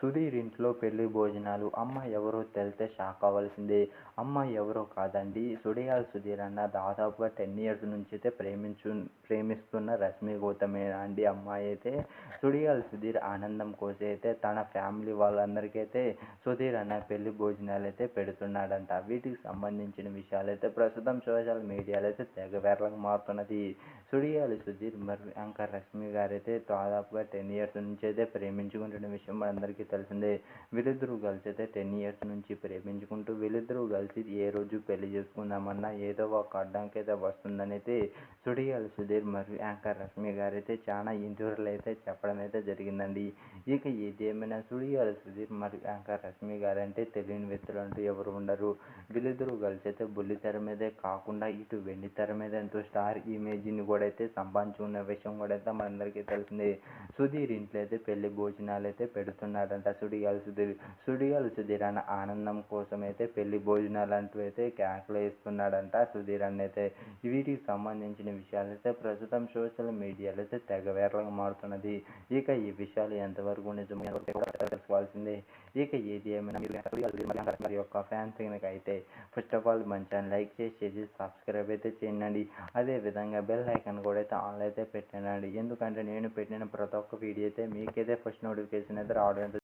సుధీర్ ఇంట్లో పెళ్ళి భోజనాలు. అమ్మ ఎవరో తెలిస్తే షాక్ అవ్వాల్సిందే. అమ్మ ఎవరో కాదండి. సుడియాల సుధీర్ అన్న దాదాపుగా టెన్ ఇయర్స్ నుంచి అయితే ప్రేమించు ప్రేమిస్తున్న రష్మి గౌతమే అండి అమ్మాయి అయితే? సుడియాల సుధీర్ ఆనందం కోసం అయితే తన ఫ్యామిలీ వాళ్ళందరికీ అయితే సుధీర్ అన్న పెళ్ళి భోజనాలు అయితే పెడుతున్నాడంట. వీటికి సంబంధించిన విషయాలు అయితే ప్రస్తుతం సోషల్ మీడియాలో అయితే తెగ వేరలకు మారుతున్నది. సుడియాలి సుధీర్ మరి యాంకర్ రష్మి గారు అయితే దాదాపుగా టెన్ ఇయర్స్ నుంచి అయితే ప్రేమించుకుంటున్న విషయం మనందరికీ తెలిసిందే. వీళ్ళిద్దరూ కలిసి అయితే టెన్ ఇయర్స్ నుంచి ప్రేమించుకుంటూ వీళ్ళిద్దరూ కలిసి ఏ రోజు పెళ్ళి చేసుకుందామన్నా ఏదో ఒక అడ్డంకి అయితే వస్తుందని అయితే సుడిగాలి సుధీర్ మరియు యాంకర్ రష్మి గారు అయితే చాలా ఇంటర్వ్యూలు అయితే చెప్పడం అయితే జరిగిందండి. ఇక ఏదేమైనా ఏమైనా సుడిగాలి సుధీర్ మరియు యాంకర్ రష్మి గారు అంటే తెలియని వ్యక్తులు అంటూ ఎవరు ఉండరు. వీళ్ళిద్దరూ కలిసి అయితే బుల్లి తెర మీదే కాకుండా ఇటు వెండి తెర మీద ఎంతో స్టార్ ఇమేజ్ని కూడా అయితే సంపాదించుకున్న విషయం కూడా అయితే మనందరికీ తెలిసిందే. సుధీర్ ఇంట్లో అయితే పెళ్ళి భోజనాలు అయితే అంట. సుడిగాలి సుధీర్ సుడిగాలి సుధీర్ అన్న ఆనందం కోసం అయితే పెళ్ళి భోజనాలు అంటూ అయితే కేకలు వేస్తున్నాడంట సుధీర్ అన్న అయితే వీటికి సంబంధించిన విషయాలు అయితే ప్రస్తుతం సోషల్ మీడియాలో అయితే తెగ వైరల్గా మారుతున్నది. ఇక ఈ విషయాలు ఎంతవరకు నిజమో తెలుసుకోవాల్సిందే. ఇక ఏది ఏమైనా మరి యొక్క ఫ్యాన్స్ అయితే ఫస్ట్ ఆఫ్ ఆల్ మంచిగా లైక్ చేసి సబ్స్క్రైబ్ అయితే చేయండి. అదే విధంగా బెల్ ఐకాన్ కూడా అయితే ఆన్లైన్ అయితే పెట్టండి. ఎందుకంటే నేను పెట్టిన ప్రతి ఒక్క వీడియో అయితే మీకైతే ఫస్ట్ నోటిఫికేషన్ అయితే రావడం